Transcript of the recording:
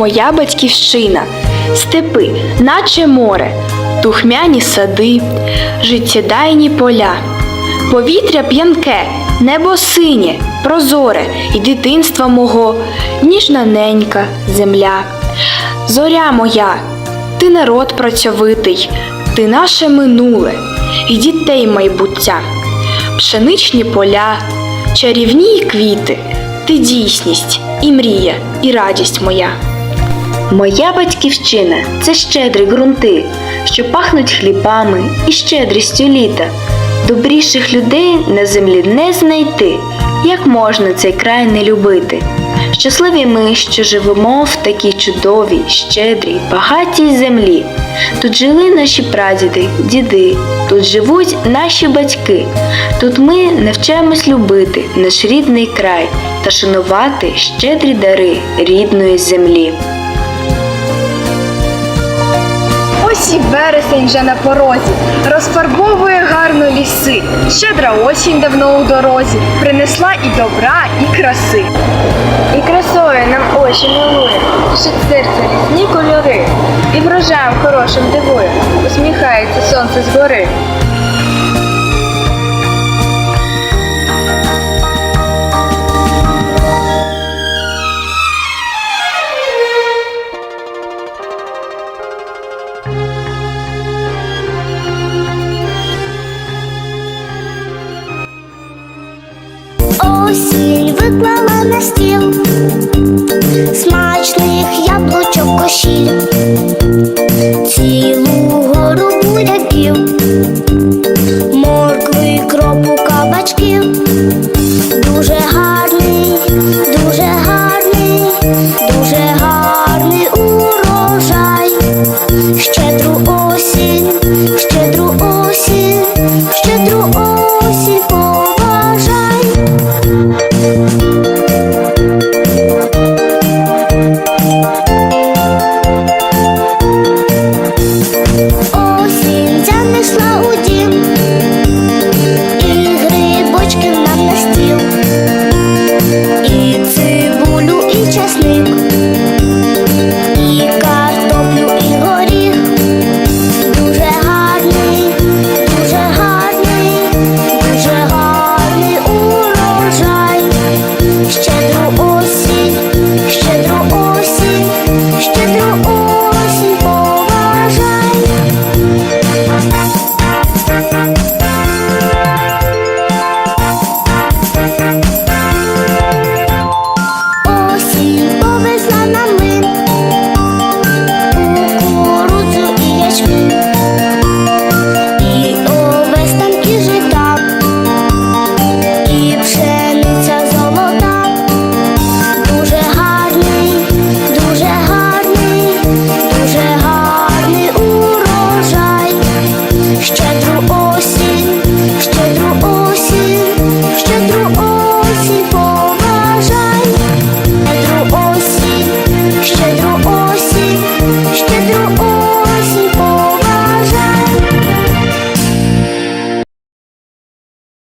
моя батьківщина, степи, наче море, духмяні сади, життєдайні поля, повітря п'янке, небо синє, прозоре і дитинства мого, ніжна ненька земля. Зоря моя, ти народ працьовитий, ти наше минуле і дітей майбуття, пшеничні поля, чарівні квіти, ти дійсність і мрія, і радість моя. Моя батьківщина це щедрі ґрунти, що пахнуть хлібами і щедрістю літа. Добріших людей на землі не знайти, як можна цей край не любити. Щасливі ми, що живемо в такій чудовій, щедрій, багатій землі. Тут жили наші прадіди, діди, тут живуть наші батьки. Тут ми навчаємось любити наш рідний край та шанувати щедрі дари рідної землі. Вересень вже на порозі, розфарбовує гарно ліси. Щедра осінь давно у дорозі, принесла і добра, і краси. І красою нам очі милує, тішить серце різні кольори, і врожаєм хорошим дивує, усміхається сонце згори. Осінь виклала на стіл. Смачних яблучок кошіль, цілу гору буряків, моркви, кропу, кабачків. Дуже гарний, осінь занесла у